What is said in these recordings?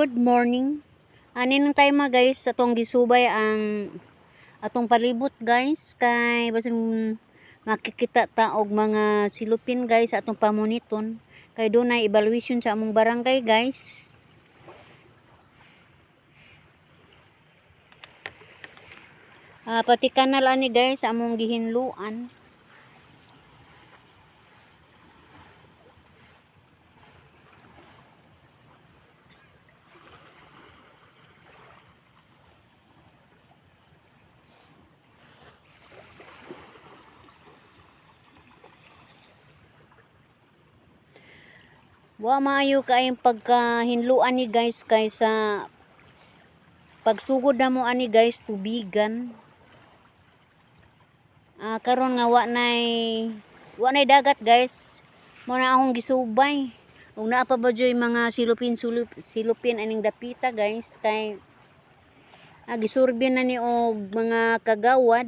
good morning. Ani nang tayo mga guys, atong gisubay ang atong palibot guys kay basin makikita ta og mga silupin guys atong pamuniton kay na evaluation sa among barangay guys. Ah, pati kanal ani guys among gihinluan. Wa maayo kaayong pagkahinluan ni guys kaysa pagsugod na mo ani guys tubigan. Ah karon nga wa nay wa nay dagat guys. Mo na akong gisubay. Ug naa pa ba joy mga silupin sulup, silupin aning dapita guys kay ah, gisurbi na ni og mga kagawad.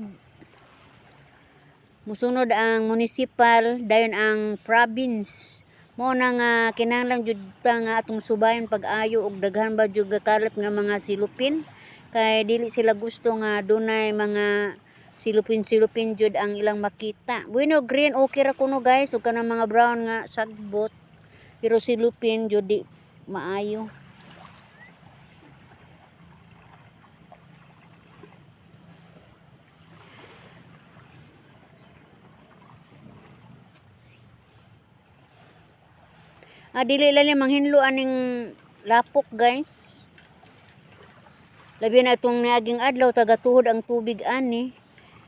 Musunod ang municipal dayon ang province mo na nga kinahanglan jud ta nga atong subayon pag-ayo og daghan ba jud gakalat nga mga silupin kay dili sila gusto nga dunay mga silupin-silupin jud ang ilang makita. Bueno green okay ra kuno guys ug kanang mga brown nga sagbot pero silupin jud di maayo. Ah, dili lang manghinlo aning lapok guys. Labi na itong niaging adlaw taga tuhod ang tubig ani.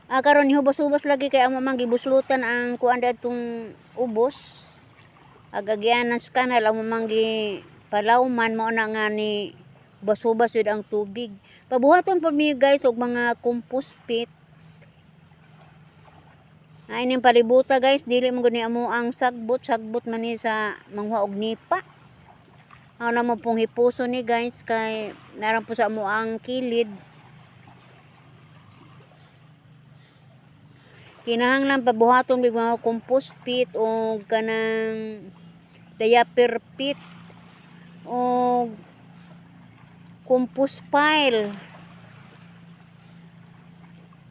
Ah karon hubos-hubos lagi kay amo man gibuslutan ang kuan datong ubos. Agagyan ng kanal amo man gi palawman mo na nga ni hubos-hubos yun ang tubig. Pabuhaton po mi guys og mga compost pit. Ay ning palibuta guys, dili mo gani amo ang sagbot, sagbot man ni sa mangwa og nipa. Ako na mo pong hipuso ni guys kay naran po sa amo ang kilid. Kinahanglan pabuhaton big mga compost pit o kanang diaper pit o compost pile.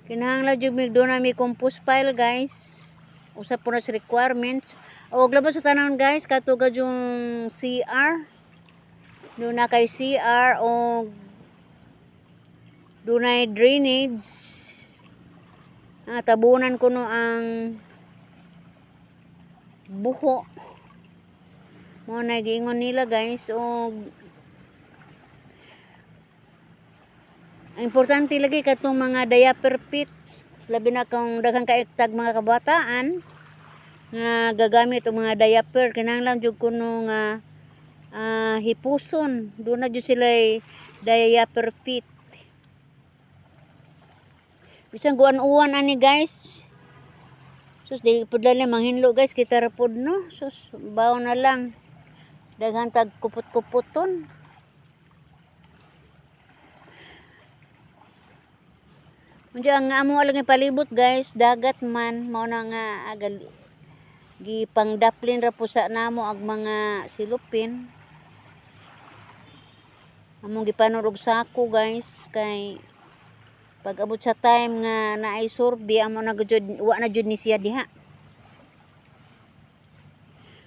Kinahanglan jud mig doon na may compost pile guys. Usa po na sa requirements. O labas sa tanan guys katugad yung CR. Doon na kay CR o na drainage. Ah, tabunan ko no ang buho. Mo na giingon nila guys o importante lagi katong mga diaper pits. Labi na kung daghang kaiktag mga kabataan nga gagamit og mga diaper. Kinahanglan jud kuno nga ah, hipuson. Do na jud sila diaper pit. Bisan guan-uwan ani guys. Sus di pud lang manghinlo guys. Kita ra pud no? Sus bawo na lang. Daghang tag kupot-kupoton Medyo ang amo lang palibot guys, dagat man mao na nga agal gipangdaplin ra po sa namo ang mga silupin. Among gipanon og sako guys kay pag abot sa time nga naay sorbi amo na gud wa na jud ni siya diha.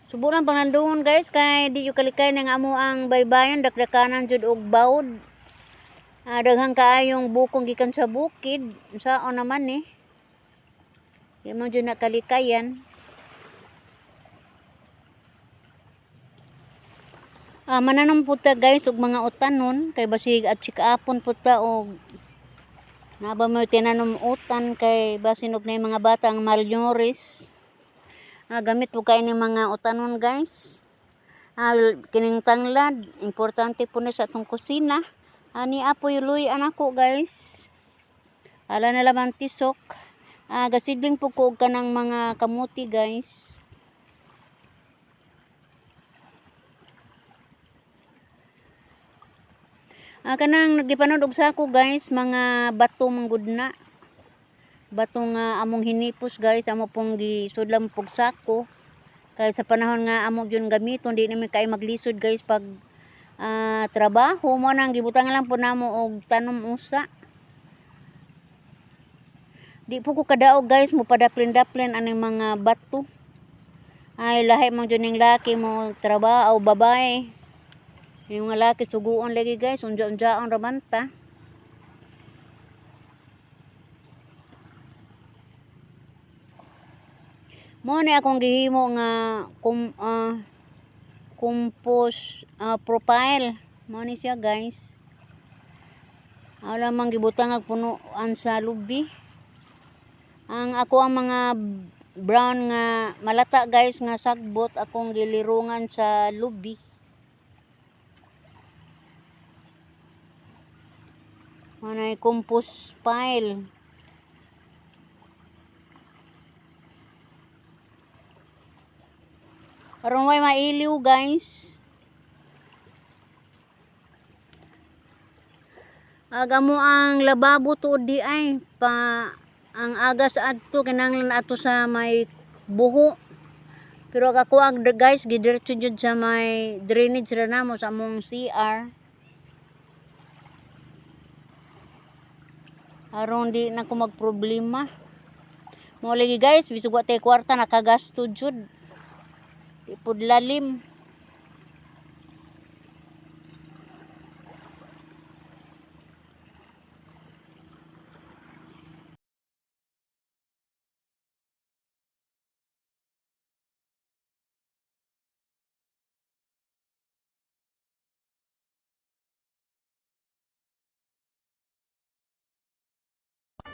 Suburan pangandoon guys kay di yo kalikay nga amo ang baybayon dakdakanan jud og bawd Ah, daghang kaayong bukong gikan sa bukid. Saon naman eh. Di mo dyan nakalikayan. Ah, mananong puta guys og mga utanon kay basig at sikaapon puta og naba mo tinanom utan kay basin og na mga bata ang malnourished. Ah, gamit po kayo ng mga utanon guys. Ah, kining tanglad, importante po na sa atong kusina. Ani apo yuloy anako guys. Ala na laman tisok. Ah, gasidling po ko og kanang mga kamuti guys. Ah, kanang nagipanood og sako guys, mga bato manggud na. Bato nga among hinipos guys, amo pong gisudlam pog sako. Kaya sa panahon nga amo yun gamiton, di namin kay maglisod guys pag ah, trabaho mo nang gibutang lang po namo og tanom usa. Di po ko kadaog guys mo padaplin-daplin aning mga bato. Ay lahi man dyan yung laki mo trabaho babae yung mga laki suguon lagi guys unja-unjaon ramanta mo ni akong gihimo nga kum ah, compost ah, profile. Mo ni siya guys. Wala mang gibutang ang punuan sa lubi ang ako ang mga brown nga malata guys nga sagbot akong gilirungan sa lubi. Manay compost pile Aron way mailiw guys. Aga mo ang lababo tuod di ay pa ang agas adto kinahanglan ato sa may buho. Pero ako ag guys gidiretso jud sa may drainage ra namo sa among CR. Aron di na ko magproblema. Mo lagi guys, bisug wa kwarta nakagasto jud. Ipod lalim.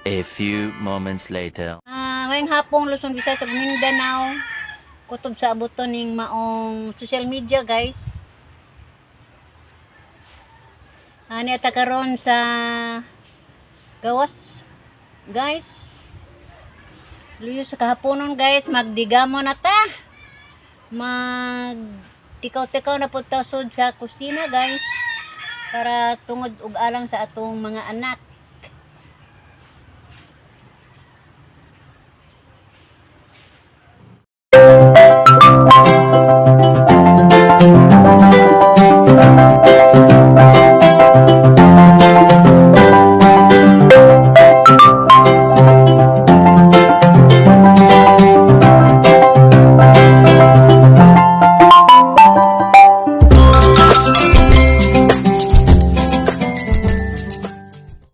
A few moments later. Ah, ngayong hapong Luzon, Visayas Mindanao. Kutob sa abuton ning maong social media, guys. Ani ata karon sa gawas, guys. Luyo sa kahaponon, guys, magdigamon na ta. Mag tikaw-tikaw na po sa kusina, guys. Para tungod ug alang sa atong mga anak.